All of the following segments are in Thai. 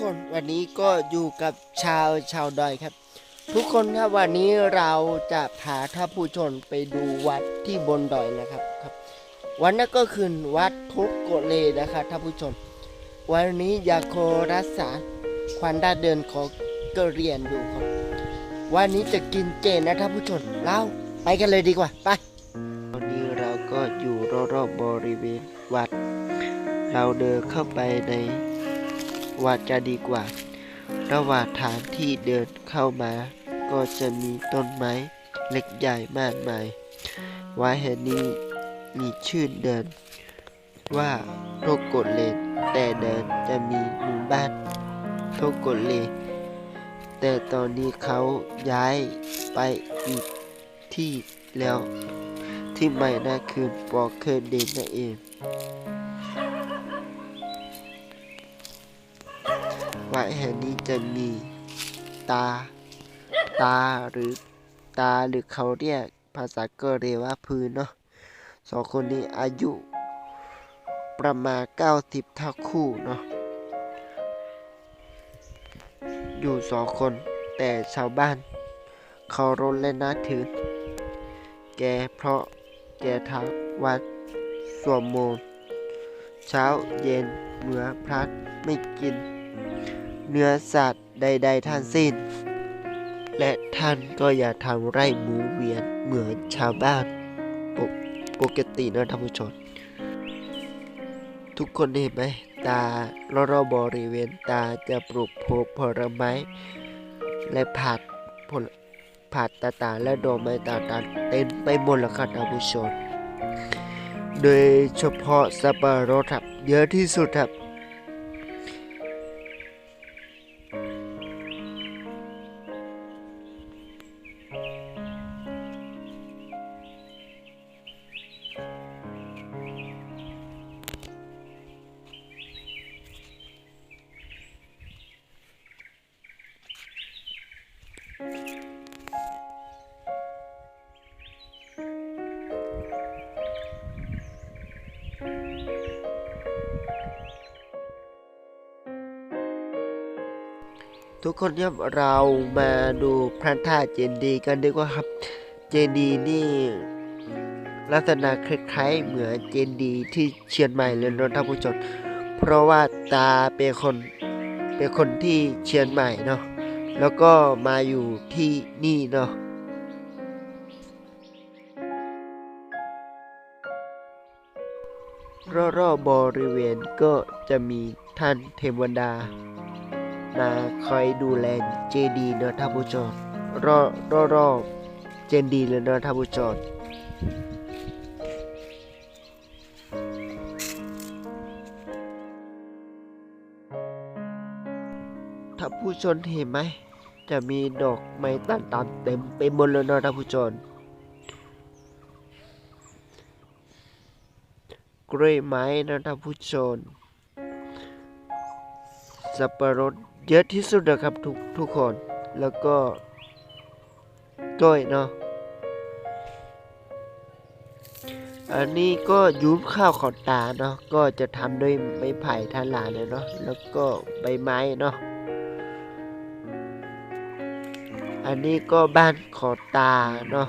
คนวันนี้ก็อยู่กับชาวชาวดอยครับ ทุกคนครับวันนี้เราจะพาท่านผู้ชมไปดูวัดที่บนดอยนะครับครับ วันนั้นก็คือวัดทุกโกเลนะครับท่านผู้ชม วันนี้ยากขอรักษาความได้าเดินของกเรียนดูครับ วันนี้จะกินเจนะท่านผู้ชมเราไปกันเลยดีกว่าไปตอนนี้เราก็อยู่รอบๆบริเวณวัด เราเดินเข้าไปใน วัดจะดีกว่า ระหว่างทางที่เดินเข้ามา ก็จะมีต้นไม้เล็กใหญ่มากมายวัดแห่งนี้มีชื่อเดิน ว่าโรโกเลนแต่เดินจะมีหมู่บ้านโรโกเลนแต่ตอนนี้เขาย้ายไปอีกที่แล้ว ที่ใหม่นั่นคือปอเคอร์เดนนั่นเอง วัดแห่งนี้จะมีตา ตาหรือตาหรือเขาเรียกภาษาเกเรว่าพื้นเนาะสองคนนี้อายุประมาณ 90 เท่าคู่เนาะอยู่สองคนแต่ชาวบ้านเขารพและนับถือ แกเพราะแกทำวัดสวดมนต์เช้าเย็นเมื่อพระไม่กิน เนื้อสัตว์ใดๆทั้งสิ้น และท่านก็อย่าทำไร่หมูเวียนเหมือนชาวบ้านปกตินะท่านผู้ชมทุกคนเห็นไหมตารอบๆบริเวณตาจะปลูกพกผลไม้ และผัดผลผัดต่างๆและดอกไม้ต่างๆเต็มไปหมดแล้วครับท่านผู้ชมโดยเฉพาะสับปะรดครับเยอะที่สุดครับ ทุกคนครับเรามาดูพระธาตุเจดีย์กันดีกว่าครับ เจดีย์นี่ลักษณะคล้ายๆเหมือนเจดีย์ที่เชียงใหม่เลยนะท่านผู้ชมเพราะว่าตาเป็นคนเป็นคนที่เชียงใหม่เนาะแล้วก็มาอยู่ที่นี่เนาะรอบๆบริเวณก็จะมีท่านเทวดา มาคอยดูแลเจดีเนอะท่านผู้ชมรอรอรอบเจดีเลยเนอะท่านผู้ชมท่านผู้ชมเห็นไหมจะมีดอกไม้ต่างๆเต็มไปหมดเลยเนอะท่านผู้ชมกล้วยไม้นะท่านผู้ชมสับปะรด เยอะที่สุดนะครับทุกทุกคนแล้วก็กล้วยเนาะอันนี้ก็ยุ้มข้าวขอตาเนาะก็จะทำด้วยไม้ไผ่ท่านลาเลยเนาะแล้วก็ใบไม้เนาะอันนี้ก็บ้านขอตาเนาะ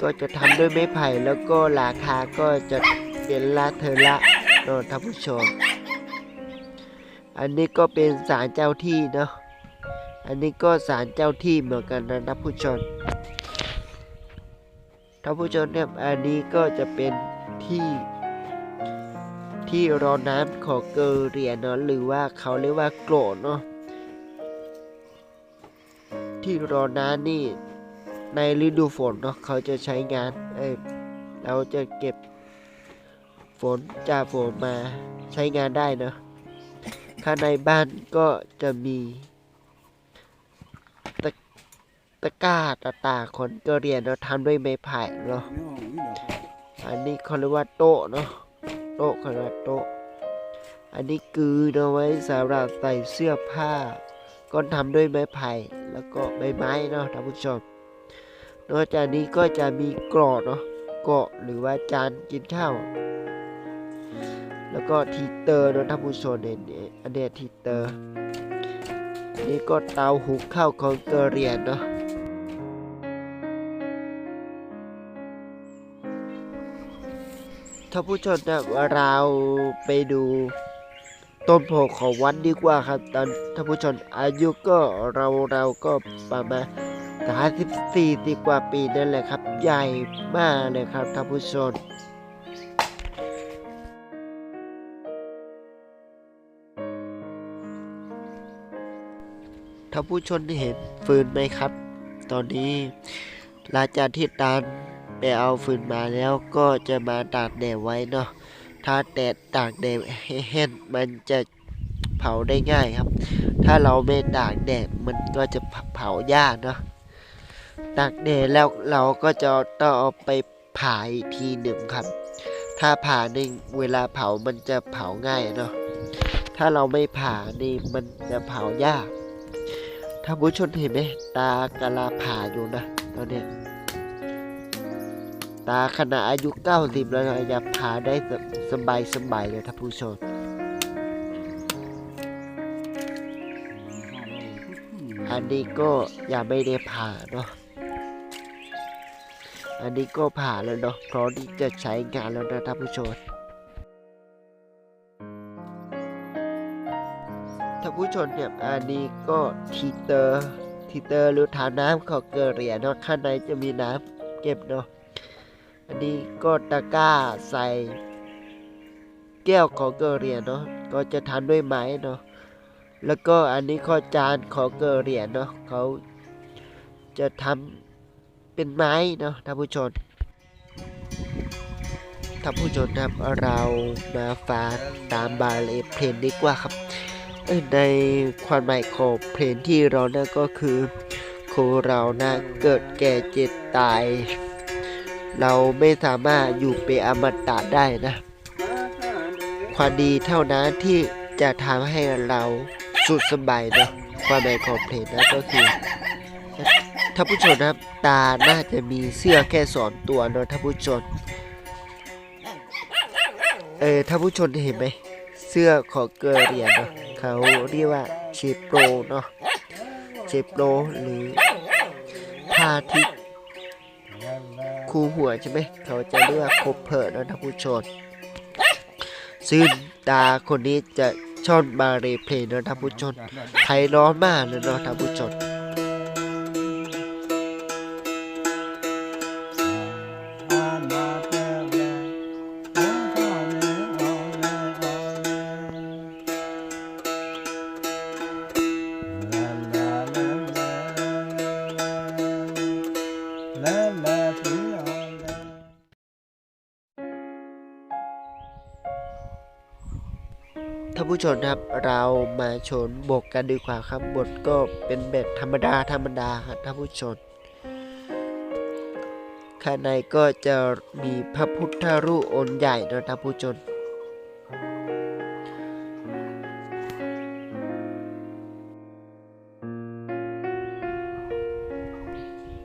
ก็จะทำด้วยไม้ไผ่แล้วก็ราคาก็จะเป็นละเทอละเนาะท่านผู้ชม อันนี้ก็เป็นศาลเจ้าที่เนาะ อันนี้ก็ศาลเจ้าที่เหมือนกันนะท่านผู้ชม ท่านผู้ชมเนี่ยอันนี้ก็จะเป็นที่ ที่รอน้ำของเกเรียนเนาะหรือว่าเขาเรียกว่าโกรธเนาะ ที่รอน้ำนี่ในฤดูฝนเนาะเขาจะใช้งานเอ้ยเราจะเก็บฝนจากฝนมาใช้งานได้เนาะ ข้างในบ้านก็จะมีตะตะกร้าต่างๆคนก็เรียนเราทำด้วยไม้ไผ่เนาะอันนี้เขาเรียกว่าโต๊ะเนาะโต๊ะเขาเรียกว่าโต๊ะ อันนี้คือเอาไว้สำหรับใส่เสื้อผ้า ก็ทำด้วยไม้ไผ่แล้วก็ใบไม้เนาะท่านผู้ชมนอกจากนี้ก็จะมีกรอดเนาะเกาะหรือว่าจานกินข้าว แล้วก็ทีเตอร์เนอะท่านผู้ชมเนี่ยอันเนี้ทีเตอร์นี่ก็เตาหุงข้าวของเกเรียนเนาะท่านผู้ชมนะเราไปดูต้นโพของวัดดีกว่าครับตอนท่านผู้ชมอายุก็เราเราก็ประมาณสามสิบสี่สิบกว่าปีนั่นแหละครับ ใหญ่มากเลยครับท่านผู้ชม ท่านผู้ชมเห็นฟืนไหมครับ ตอนนี้หลังจากที่ตาลไปเอาฟืนมาแล้วก็จะมาตากแดดไว้เนาะถ้าแดดตากแดดแห้งมันจะเผาได้ง่ายครับ ถ้าเราไม่ตากแดดมันก็จะเผายาเนาะตากแดดแล้วเราก็จะต้องเอาไปผ่าอีกทีหนึ่งครับ ถ้าผ่าในเวลาเผามันจะเผาง่ายเนาะถ้าเราไม่ผ่านี่มันจะเผายาก ถ้านผู้ชมเห็นไหมตากะลาผ่าอยู่นะตอนเนี้ยตาขณะอายุ90แล้วนะอย่าพาได้สบายสบายเลยท่านผู้ชมอันนี้ก็ยังไม่ได้ผ่าเนาะอันนี้ก็ผ่าแล้วเนาะพร้อมที่จะใช้งานแล้วนะท่านผู้ชม ท่านผู้ชมเนี่ยอันนี้ก็ทีเตอร์ทีเตอร์หรือทาน้ำของเกเรียเนาะข้างในจะมีน้ำเก็บเนาะอันนี้ก็ตะกร้าใส่แก้วของเกอเรียเนาะก็จะทำด้วยไม้เนาะแล้วก็อันนี้ข้อจานของเกอเรียเนาะเขาจะทำเป็นไม้เนาะท่านผู้ชมท่านผู้ชมครับเรามาฟังตามบาเลเพลงดีกว่าครับ ในความหมายของเพลงที่เรานี่ยก็คือครูเรานะเกิดแก่เจ็บตาย เราไม่สามารถอยู่เป็นอมตะได้นะ ความดีเท่านั้นที่จะทำให้เราสุดสบายนะความหมายของเพลงนะก็คือท่านผู้ชมนะตาน่าจะมีเสื้อแค่สองตัวเนะท่านผู้ชมเออท่านผู้ชมเห็นไหมเสื้อของเกอเรียนเนาะ เขาเรียกว่าเชโปรเนาะเชโปรหรือพาทิคู่หัวใช่ไหมเขาจะเรียกว่าโคเพอร์นะท่านผู้ชมซึ่งตาคนนี้จะชอบมาเรเพลย์นะท่านผู้ชมไทยร้อนมากเลยเนาะท่านผู้ชม ท่านผู้ชมครับเรามาชนบทกันดีกว่าครับบทก็เป็นแบบธรรมดาธรรมดาครับท่านผู้ชมข้างในก็จะมีพระพุทธรูปองค์ใหญ่นะท่านผู้ชม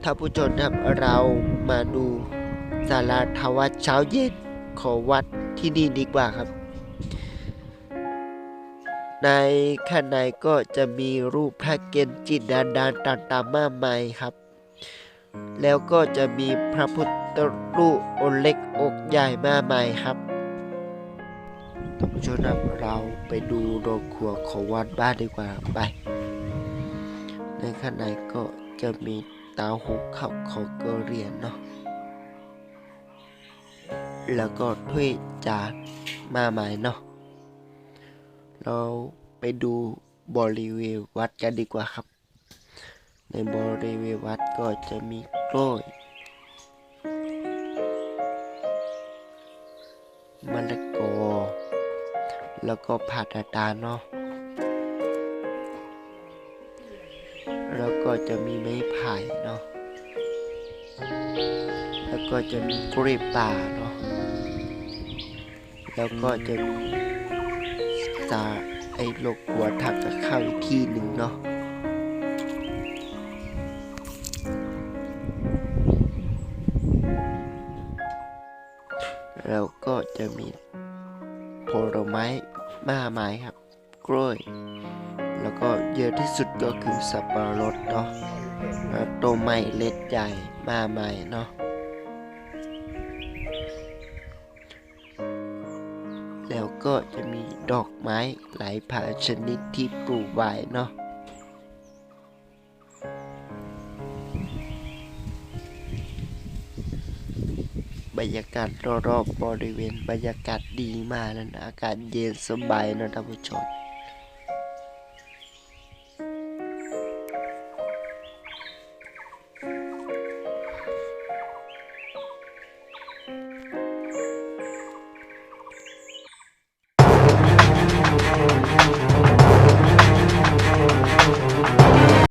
ท่านผู้ชมครับเรามาดูสาราทวัดเช้าเย็นของวัดที่นี่ดีกว่าครับ ในข้างในก็จะมีรูปพระเกณฑ์จิตดานดานต่างๆมากมายครับ แล้วก็จะมีพระพุทธรูปองค์เล็กองค์ใหญ่มากมายครับท่านผู้ชมครับเราไปดูโรงครัวของวัดบ้านดีกว่าไป ในข้างในก็จะมี ตาหุงข้าของเกาเหรียนเนาะแล้วก็ถ้วยจานมากมายเนาะเราไปดูบริเวณวัดกันดีกว่าครับ ในบริเวณวัดก็จะมีกล้วยมะละกอแล้วก็ผัดตาเนาะ ก็จะมีไม้ไผ่เนาะ แล้วก็จะมีกล้วยป่าเนาะ แล้วก็จะตาไอ้โลกหัวถักกับข้าวอีกที่หนึ่งเนาะแล้วก็จะมีผลไม้มากมายครับ กล้วย เยอะที่สุดก็คือสับปะรดเนาะแล้วต้นไม้เล็ดใหญ่มากมายเนาะแล้วก็จะมีดอกไม้หลายพันชนิดที่ปลูกไว้เนาะบรรยากาศรอบๆบริเวณบรรยากาศดีมากนะอากาศเย็นสบายนะท่านผู้ชม